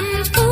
tempo.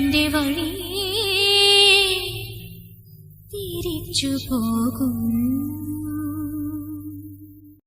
എന്റെ വഴി തിരിച്ചു പോകുന്നു